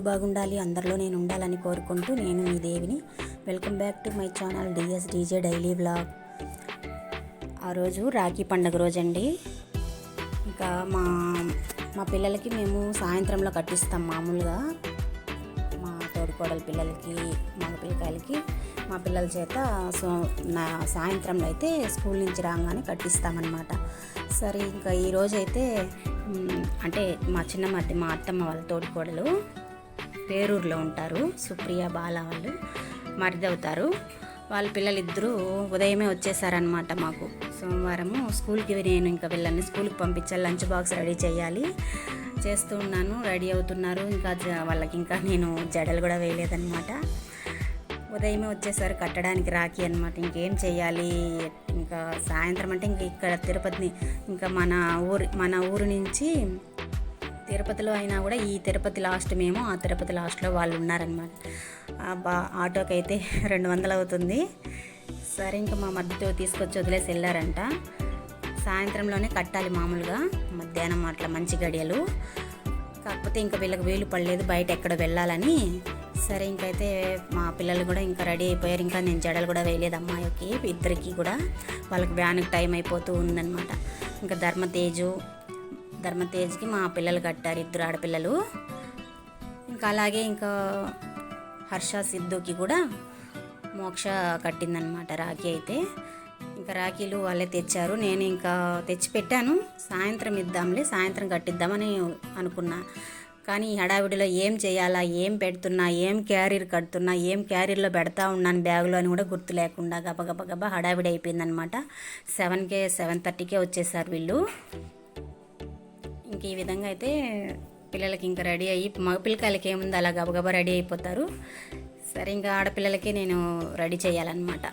బాగుండాలి అందరిలో నేను ఉండాలని కోరుకుంటూ నేను మీ దేవిని. Welcome back to my channel DS DJ daily vlog. ఆ రోజు రాఖీ పండగ రోజండి. ఇంకా మా మా పిల్లలకి మేము సాయంత్రంలో కట్టిస్తాం మామూలుగా. మా తోడుకోడల పిల్లలకి మగ పిల్లకాయలకి మా పిల్లల చేత సో నా సాయంత్రంలో అయితే స్కూల్ నుంచి రాగానే కట్టిస్తామన్నమాట. సరే ఇంకా ఈరోజు అయితే అంటే మా చిన్న మా అత్తమ్మ వాళ్ళ తోడుకోడలు పేరూరులో ఉంటారు. సుప్రియ బాల వాళ్ళు మరిదవుతారు. వాళ్ళ పిల్లలిద్దరూ ఉదయమే వచ్చేసారనమాట మాకు. సోమవారము స్కూల్కి నేను ఇంకా వెళ్ళాను స్కూల్కి పంపించాలి లంచ్ బాక్స్ రెడీ చేయాలి. చేస్తూ ఉన్నాను రెడీ అవుతున్నారు. ఇంకా వాళ్ళకి ఇంకా నేను జడలు కూడా వేయలేదనమాట ఉదయమే వచ్చేసారు కట్టడానికి రాఖీ అనమాట ఇంకేం చేయాలి? ఇంకా సాయంత్రం అంటే ఇంక ఇక్కడ తిరుపతిని ఇంకా మన ఊరు మన ఊరు నుంచి తిరుపతిలో అయినా కూడా ఈ తిరుపతి లాస్ట్ మేము ఆ తిరుపతి లాస్ట్లో వాళ్ళు ఉన్నారనమాట బా ఆటోకి అయితే రెండు వందలు అవుతుంది. సరే ఇంకా మా మధ్యతో తీసుకొచ్చి వదిలేసి వెళ్ళారంట. సాయంత్రంలోనే కట్టాలి మామూలుగా మధ్యాహ్నం అట్లా మంచి గడియలు. కాకపోతే ఇంకా వీళ్ళకి వీలు పడలేదు బయట ఎక్కడ వెళ్ళాలని. సరే ఇంకైతే మా పిల్లలు కూడా ఇంకా రెడీ అయిపోయారు. ఇంకా నేను జడలు కూడా వేయలేదు అమ్మాయికి ఇద్దరికి కూడా. వాళ్ళకి వ్యాన్కి టైం అయిపోతూ ఉందన్నమాట. ఇంకా ధర్మతేజు ధర్మతేజ్కి మా పిల్లలు కట్టారు ఇద్దరు ఆడపిల్లలు. ఇంకా అలాగే ఇంకా హర్ష సిద్ధుకి కూడా మోక్ష కట్టిందనమాట రాఖీ అయితే. ఇంకా రాఖీలు వాళ్ళే తెచ్చారు. నేను ఇంకా తెచ్చి పెట్టాను సాయంత్రం ఇద్దాంలే సాయంత్రం కట్టిద్దామని అనుకున్నా. కానీ ఈ హడావిడిలో ఏం చేయాలా ఏం పెడుతున్నా ఏం క్యారీర్ కడుతున్నా ఏం క్యారీర్లో పెడతా ఉన్నాను బ్యాగులో అని కూడా గుర్తు లేకుండా గబగబ గబ గబ హడావిడి అయిపోయిందనమాట సెవెన్కే సెవెన్ థర్టీకే వచ్చేసారు వీళ్ళు. ఇంక ఈ విధంగా అయితే పిల్లలకి ఇంకా రెడీ అయ్యి మగ పిల్లకాయలకి ఏముంది అలా గబగబా రెడీ అయిపోతారు. సరే ఇంకా ఆడపిల్లలకి నేను రెడీ చేయాలన్నమాట.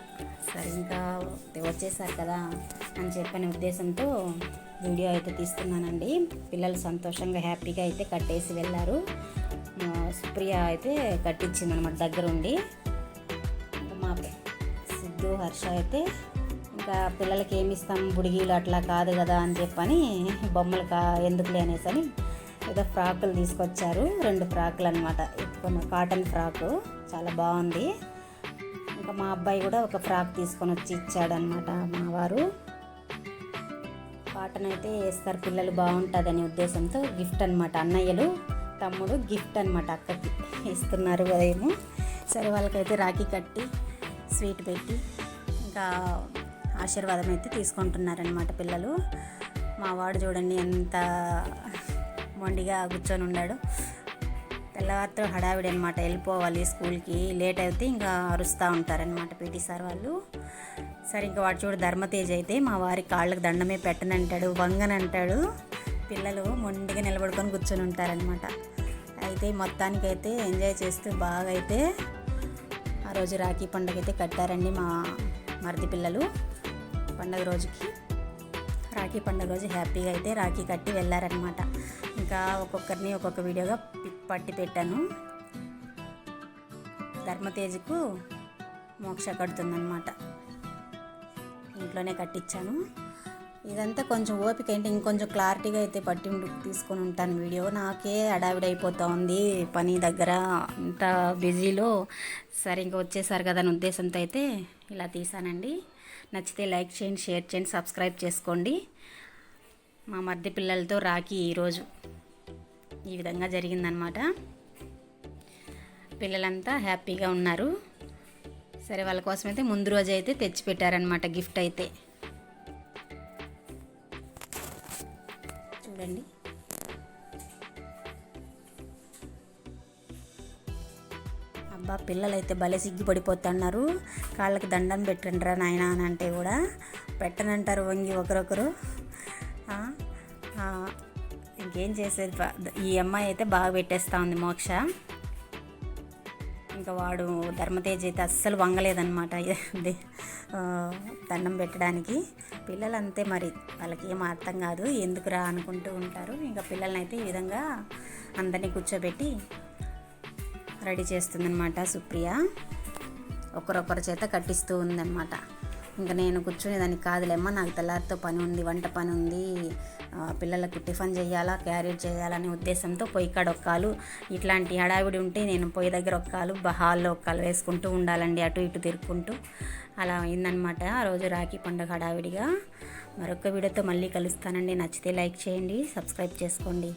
సరే ఇంకా వచ్చేసారు కదా అని చెప్పని ఉద్దేశంతో వీడియో అయితే తీస్తున్నానండి. పిల్లలు సంతోషంగా హ్యాపీగా అయితే కట్టేసి వెళ్ళారు. సుప్రియ అయితే కట్టించింది అనమాట దగ్గరుండి మా సిద్ధు హర్ష అయితే ఇంకా పిల్లలకి ఏమి ఇస్తాం? బుడిగీలు అట్లా కాదు కదా అని చెప్పని బొమ్మలు కా ఎందుకులే అనేసి అని ఏదో ఫ్రాకులు తీసుకొచ్చారు. రెండు ఫ్రాకులు అనమాట కొన్ని కాటన్ ఫ్రాకు. చాలా బాగుంది. ఇంకా మా అబ్బాయి కూడా ఒక ఫ్రాక్ తీసుకొని వచ్చి ఇచ్చాడనమాట మా వారు. కాటన్ అయితే వేస్తారు. పిల్లలు బాగుంటుందనే ఉద్దేశంతో గిఫ్ట్ అనమాట అన్నయ్యలు తమ్ముడు గిఫ్ట్ అనమాట అక్కకి ఇస్తున్నారు ఏమో సరే వాళ్ళకైతే రాఖీ కట్టి స్వీట్ పెట్టి ఇంకా ఆశీర్వాదం అయితే తీసుకుంటున్నారనమాట పిల్లలు. మా వాడు చూడండి ఎంత మొండిగా కూర్చొని ఉన్నాడు. తెల్లవారితో హడావిడి అనమాట వెళ్ళిపోవాలి స్కూల్కి లేట్ అయితే ఇంకా అరుస్తూ ఉంటారనమాట పీటీ సార్ వాళ్ళు. సరే ఇంకా వాడు చూడు ధర్మతేజ్ అయితే మా వారి కాళ్ళకు దండమే పెట్టనంటాడు వంగనంటాడు. పిల్లలు మొండిగా నిలబడుకొని కూర్చొని ఉంటారనమాట అయితే మొత్తానికైతే ఎంజాయ్ చేస్తూ బాగా అయితే ఆ రోజు రాఖీ పండుగ అయితే కట్టారండి మా మరిది పిల్లలు. పండగ రోజుకి. రాఖీ పండుగ రోజు హ్యాపీగా అయితే రాఖీ కట్టి వెళ్ళారనమాట ఇంకా ఒక్కొక్కరిని ఒక్కొక్క వీడియోగా పట్టి పెట్టాను. ధర్మతేజ్కు మోక్ష కడుతుందనమాట ఇంట్లోనే కట్టించాను ఇదంతా కొంచెం ఓపిక ఏంటి ఇంకొంచెం క్లారిటీగా అయితే పట్టి తీసుకొని ఉంటాను వీడియో. నాకే అడావిడి ఉంది పని దగ్గర. అంత బిజీలో సరే ఇంకా వచ్చేసారు కదా అని ఉద్దేశంతో అయితే ఇలా తీసానండి. నచ్చితే లైక్ చేయండి షేర్ చేయండి సబ్స్క్రైబ్ చేసుకోండి. మా మధ్య పిల్లలతో రాఖీ ఈరోజు ఈ విధంగా జరిగిందనమాట పిల్లలంతా హ్యాపీగా ఉన్నారు. సరే వాళ్ళ కోసం అయితే ముందు రోజు అయితే తెచ్చి పెట్టారనమాట గిఫ్ట్ అయితే. అబ్బా పిల్లలైతే భలే సిగ్గుపడిపోతున్నారు. కాళ్ళకి దండం పెట్టండిరా నాయన అని అంటే కూడా. పెట్టనంటారు వంగి ఒకరొకరు. ఇంకేం చేసేది? ఈ అమ్మాయి అయితే బాగా పెట్టేస్తూ ఉంది మోక్ష. ఇంకా వాడు ధర్మతేజ్ అయితే అస్సలు వంగలేదనమాట ఇది, దండం పెట్టడానికి. పిల్లలు అంతే మరి వాళ్ళకి ఏం అర్థం కాదు. ఎందుకురా అనుకుంటూ ఉంటారు. ఇంకా పిల్లల్ని అయితే ఈ విధంగా అందరినీ కూర్చోబెట్టి రెడీ చేస్తుందన్నమాట సుప్రియ. ఒకరొకరి చేత కట్టిస్తూ ఉందన్నమాట. ఇంకా నేను కూర్చునేదానికి కాదులేమ్మా నాకు తెల్లారితో పని ఉంది వంట పని ఉంది. పిల్లలకు టిఫిన్ చేయాలా క్యారేజ్ చేయాలనే ఉద్దేశంతో పొయ్యి కాడ ఒక్కాలు. ఇట్లాంటి హడావిడి ఉంటే నేను పొయ్యి దగ్గర ఒక్కాలు హాల్లో ఒక్కాలు వేసుకుంటూ ఉండాలండి అటు ఇటు తిరుక్కుంటూ. అలా అయిందనమాట ఆ రోజు రాఖీ పండుగ హడావిడిగా. మరొక వీడియోతో మళ్ళీ కలుస్తానండి. నచ్చితే లైక్ చేయండి సబ్స్క్రైబ్ చేసుకోండి.